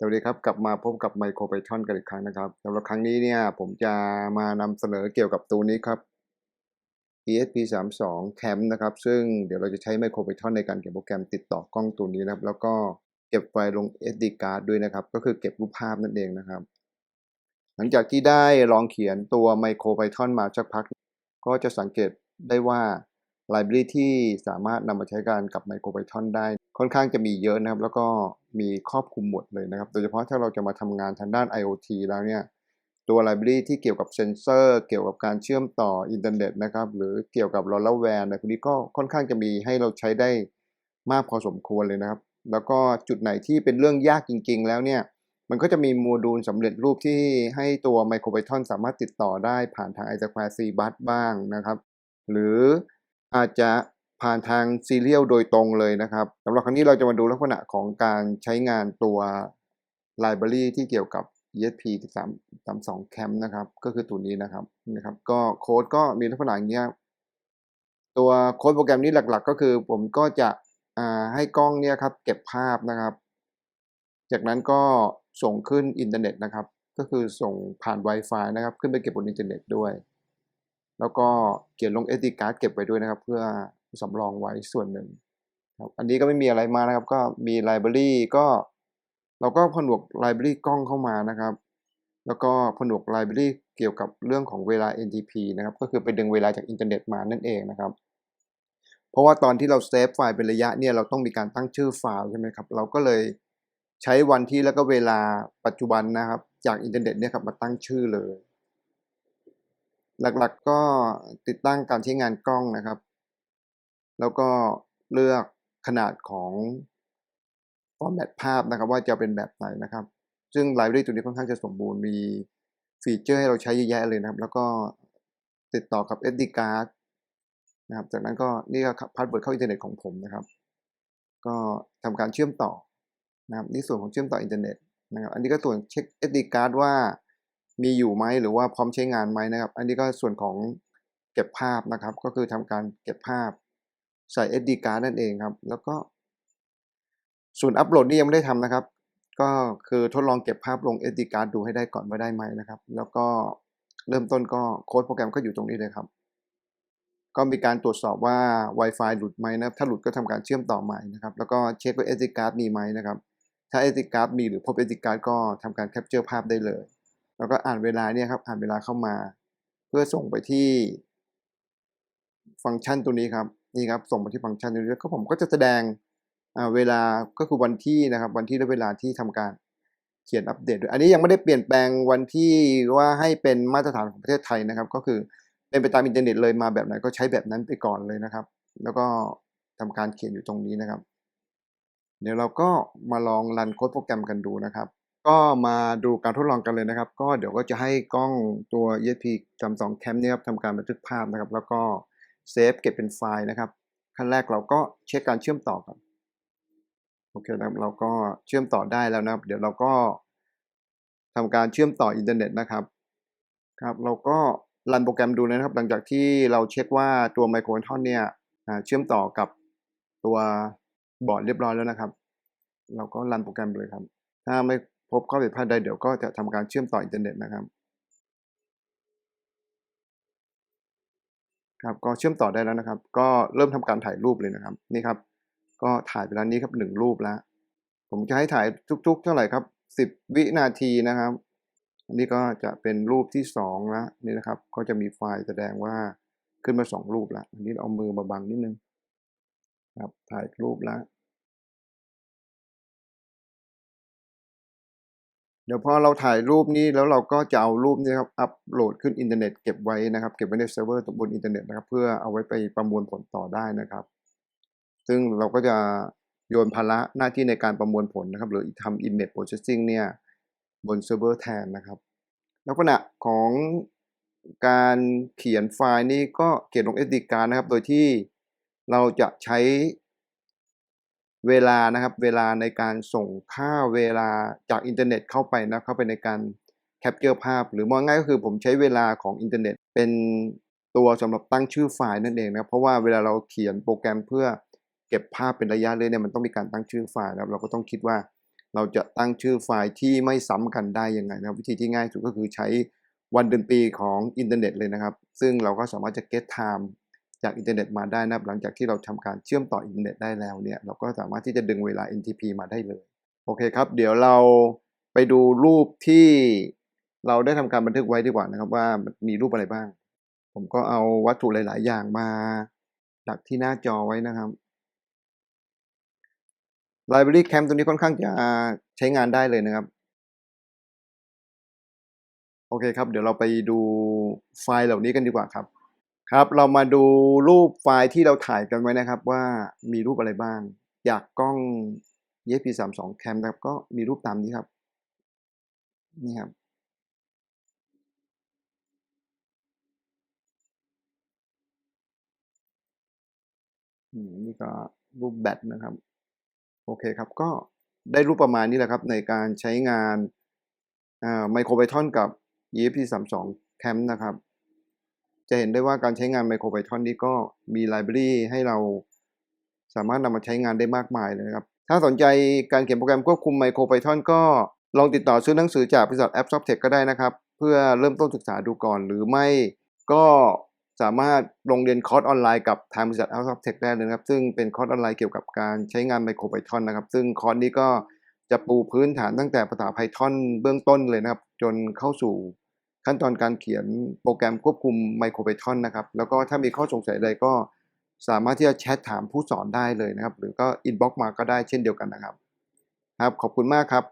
สวัสดีครับกลับมาพบกับ MicroPython กันอีกครั้งนะครับสำหรับครั้งนี้เนี่ยผมจะมานำเสนอเกี่ยวกับตัวนี้ครับ ESP32 Cam นะครับ ซึ่งเดี๋ยวเราจะใช้ MicroPython ในการเก็บโปรแกรมติดต่อกล้องตัวนี้นะครับ แล้วก็เก็บไฟล์ลง SD card ด้วยนะครับ ก็คือเก็บรูปภาพนั่นเองนะครับ หลังจากที่ได้ลองเขียนตัว MicroPython มาสักพัก ก็จะสังเกตได้ว่า library ที่สามารถนำมาใช้การกับ MicroPython ได้ ค่อนข้างจะมีเยอะนะครับ แล้วก็มีครอบคลุมหมดเลยนะครับ โดยเฉพาะถ้าเราจะมาทำงานทางด้าน IoT แล้วเนี่ย ตัว library ที่เกี่ยวกับเซนเซอร์ เกี่ยวกับการเชื่อมต่ออินเทอร์เน็ตนะครับ หรือเกี่ยวกับ LoRaWAN อะไรพวกนี้ก็ค่อนข้างจะมีให้เราใช้ได้มากพอสมควรเลยนะครับ แล้วก็จุดไหนที่เป็นเรื่องยากจริง ๆ แล้วเนี่ยมันก็จะมีโมดูลสำเร็จรูปที่ให้ตัว MicroPython สามารถติดต่อได้ผ่านทาง i2 c bus บ้างนะครับ หรือ อาจจะผ่านทาง Serial โดยตรงเลยนะครับสำหรับครั้งนี้เราจะมาดูลักษณะของการใช้งานตัว Library ที่เกี่ยวกับ ESP 32 Cam นะครับ ก็คือตัวนี้นะครับนะครับ ก็โค้ดก็มีลักษณะอย่างเงี้ยตัวโค้ดโปรแกรมนี้หลักๆ ก็คือผมก็จะให้กล้องเนี่ยครับเก็บภาพนะครับ จากนั้นก็ส่งขึ้นอินเทอร์เน็ตนะครับ ก็คือส่งผ่าน Wi-Fi นะครับ ขึ้นไปเก็บบนอินเทอร์เน็ตด้วย แล้วก็เขียนลง SD card เก็บไว้ด้วยนะครับ เพื่อสำรองไว้ส่วนหนึ่งครับอันนี้ก็ไม่มีอะไรมานะครับ ก็มี Library ก็ เราก็ผนวก Library กล้องเข้ามานะครับ แล้วก็ผนวก Library เกี่ยวกับเรื่องของเวลา NTP นะครับ ก็คือไปดึงเวลาจากอินเทอร์เน็ตมานั่นเองนะครับ เพราะว่าตอนที่เราเซฟไฟล์เป็นระยะเนี่ยเราต้องมีการตั้งชื่อไฟล์ใช่ไหมครับ เราก็เลยใช้วันที่แล้วก็เวลาปัจจุบันนะครับ จากอินเทอร์เน็ตเนี่ยครับมาตั้งชื่อเลย หลักๆก็ติดตั้งการใช้งานกล้องนะครับ แล้วก็เลือกขนาดของฟอร์แมตภาพนะครับว่าจะเป็นแบบไหนนะครับ ซึ่งไลบรารีตัวนี้ค่อนข้างจะสมบูรณ์มีฟีเจอร์ให้เราใช้เยอะแยะเลยนะครับ แล้วก็ติดต่อกับ SD card นะครับ จากนั้นก็นี่ก็พาสเวิร์ดเข้าอินเทอร์เน็ตของผมนะครับ ก็ทำการเชื่อมต่อนะครับนี่ส่วนของเชื่อมต่ออินเทอร์เน็ตนะครับ อันนี้ก็ส่วนเช็ค SD card ว่า มีอยู่ไหมหรือว่าพร้อมใช้งานไหมนะครับ อันนี้ก็ส่วนของเก็บภาพนะครับ ก็คือทำการเก็บภาพใส่ SD card นั่นเองครับ แล้วก็ ส่วนอัปโหลดนี่ยังไม่ได้ทำนะครับ ก็คือทดลองเก็บภาพลง SD card ดูให้ได้ก่อนว่าได้ไหมนะครับ แล้วก็เริ่มต้นก็โค้ดโปรแกรมก็อยู่ตรงนี้เลยครับ ก็มีการตรวจสอบว่า Wi-Fi หลุดไหมนะครับ ถ้าหลุดก็ทำการเชื่อมต่อใหม่นะครับ แล้วก็เช็คว่า SD card มีไหมนะครับ ถ้า SD card มีหรือพบ SD card ก็ทำการแคปเจอร์ภาพได้เลย แล้วก็อ่านเวลาเนี่ยครับ อ่านเวลาเข้ามา เพื่อส่งไปที่ฟังก์ชันตัวนี้ครับ นี่ครับ ส่งไปที่ฟังก์ชันตัวนี้แล้วก็ผมก็จะแสดงเวลาก็คือวันที่นะครับ วันที่และเวลาที่ทำการเขียนอัปเดต อันนี้ยังไม่ได้เปลี่ยนแปลงวันที่ว่าให้เป็นมาตรฐานของประเทศไทยนะครับ ก็คือเป็นไปตามอินเทอร์เน็ตเลยมาแบบไหนก็ใช้แบบนั้นไปก่อนเลยนะครับ แล้วก็ทำการเขียนอยู่ตรงนี้นะครับ เดี๋ยวเราก็มาลองรันโค้ดโปรแกรมกันดูนะครับ ก็มาดูการทดลองกันเลยนะครับ ก็เดี๋ยวก็จะให้กล้องตัว ESP 32 Cam เนี่ยครับทำการบันทึกภาพนะครับ แล้วก็เซฟเก็บเป็นไฟล์นะครับ ขั้นแรกเราก็เช็คการเชื่อมต่อก่อนโอเคนะครับเราก็เชื่อมต่อได้แล้วนะครับ เดี๋ยวเราก็ทำการเชื่อมต่ออินเทอร์เน็ตนะครับครับ เราก็รันโปรแกรมดูนะครับ หลังจากที่เราเช็คว่าตัว Microphone เนี่ยเชื่อมต่อกับตัวบอร์ดเรียบร้อยแล้วนะครับ เราก็รันโปรแกรมเลยครับ ถ้าไม่ พบข้อผิดพลาดใดเดี๋ยวก็จะทำการเชื่อมต่ออินเทอร์เน็ตนะครับครับก็เชื่อมต่อได้แล้วนะครับ ก็เริ่มทำการถ่ายรูปเลยนะครับ นี่ครับ ก็ถ่ายไปแล้วนี้ครับหนึ่งรูปแล้ว ผมจะให้ถ่ายทุก ๆ เท่าไหร่ครับสิบวินาทีนะครับ อันนี้ก็จะเป็นรูปที่สองแล้วนี่นะครับ ก็จะมีไฟล์แสดงว่าขึ้นมาสองรูปแล้วอันนี้เอามือมาบังนิดนึงครับถ่ายรูปแล้ว เดี๋ยวพอเราถ่ายรูปนี้แล้วเราก็จะเอารูปนี้ครับอัปโหลดขึ้นอินเทอร์เน็ตเก็บไว้นะครับเก็บไว้ในเซิร์ฟเวอร์บนอินเทอร์เน็ตนะครับเพื่อเอาไว้ไปประมวลผลต่อได้นะครับ ซึ่งเราก็จะโยนภาระหน้าที่ในการประมวลผลนะครับ หรือทำ image processing เนี่ยบนเซิร์ฟเวอร์แทนนะครับลักษณะของการเขียนไฟล์นี้ก็เขียนลง SD card นะครับ โดยที่เราจะใช้ เวลานะครับเวลาในการส่งค่าเวลาจากอินเทอร์เน็ตเข้าไปนะเข้าไปในการแคปเจอร์ภาพ หรือมองง่ายก็คือผมใช้เวลาของอินเทอร์เน็ต เป็นตัวสำหรับตั้งชื่อไฟล์นั่นเองนะครับเพราะว่าเวลาเราเขียนโปรแกรมเพื่อเก็บภาพเป็นระยะเลยเนี่ยมันต้องมีการตั้งชื่อไฟล์แล้วเราก็ต้องคิดว่าเราจะตั้งชื่อไฟล์ที่ไม่ซ้ำกันได้ยังไงนะวิธีที่ง่ายสุดก็คือใช้วันเดือนปีของอินเทอร์เน็ตเลยนะครับ ซึ่งเราก็สามารถจะ get time จากอินเทอร์เน็ตมาได้นับหลังจากที่เราทำการเชื่อมต่ออินเทอร์เน็ตได้แล้วเนี่ยเราก็สามารถที่จะดึงเวลา NTP มาได้เลย โอเคครับ เดี๋ยวเราไปดูรูปที่เราได้ทำการบันทึกไว้ดีกว่านะครับว่ามีรูปอะไรบ้าง ผมก็เอาวัตถุหลาย ๆ อย่างมาดักที่หน้าจอไว้นะครับ Library Camp ตัวนี้ค่อนข้างจะใช้งานได้เลยนะครับ โอเคครับ เดี๋ยวเราไปดูไฟล์เหล่านี้กันดีกว่าครับ ครับเรามาดูรูปไฟล์ที่เราถ่ายกันไว้นะครับ ว่ามีรูปอะไรบ้างจากกล้อง ESP32 Cam นะครับก็มีรูปตามนี้ครับ นี่ครับ นี่ก็รูปแบตนะครับ โอเคครับก็ได้รูปประมาณนี้แหละครับ ในการใช้งานอ่า MicroPython กับ ESP32 Cam นะครับ จะเห็นได้ว่าการใช้งาน MicroPython นี้ก็มีไลบรารีให้เราสามารถนำมาใช้งานได้มากมายเลยนะครับ ถ้าสนใจการเขียนโปรแกรมควบคุม MicroPython ก็ลองติดต่อซื้อหนังสือจากบริษัท App s o f t e c h ก็ได้นะครับ เพื่อเริ่มต้นศึกษาดูก่อน หรือไม่ก็สามารถลงเรียนคอร์สออนไลน์กับทางบริษัท AppSoftTech ได้เลยนะครับ ซึ่งเป็นคอร์สออนไลน์เกี่ยวกับการใช้งาน MicroPython นะครับ ซึ่งคอร์สนี้ก็จะปูพื้นฐานตั้งแต่ภาษา Python เบื้องต้นเลยนะครับ จนเข้าสู่ ขั้นตอนการเขียนโปรแกรมควบคุม MicroPython นะครับ แล้วก็ถ้ามีข้อสงสัยใดก็สามารถที่จะแชทถามผู้สอนได้เลยนะครับ หรือก็อินบ็อกมาก็ได้เช่นเดียวกันนะครับ ครับ ขอบคุณมากครับ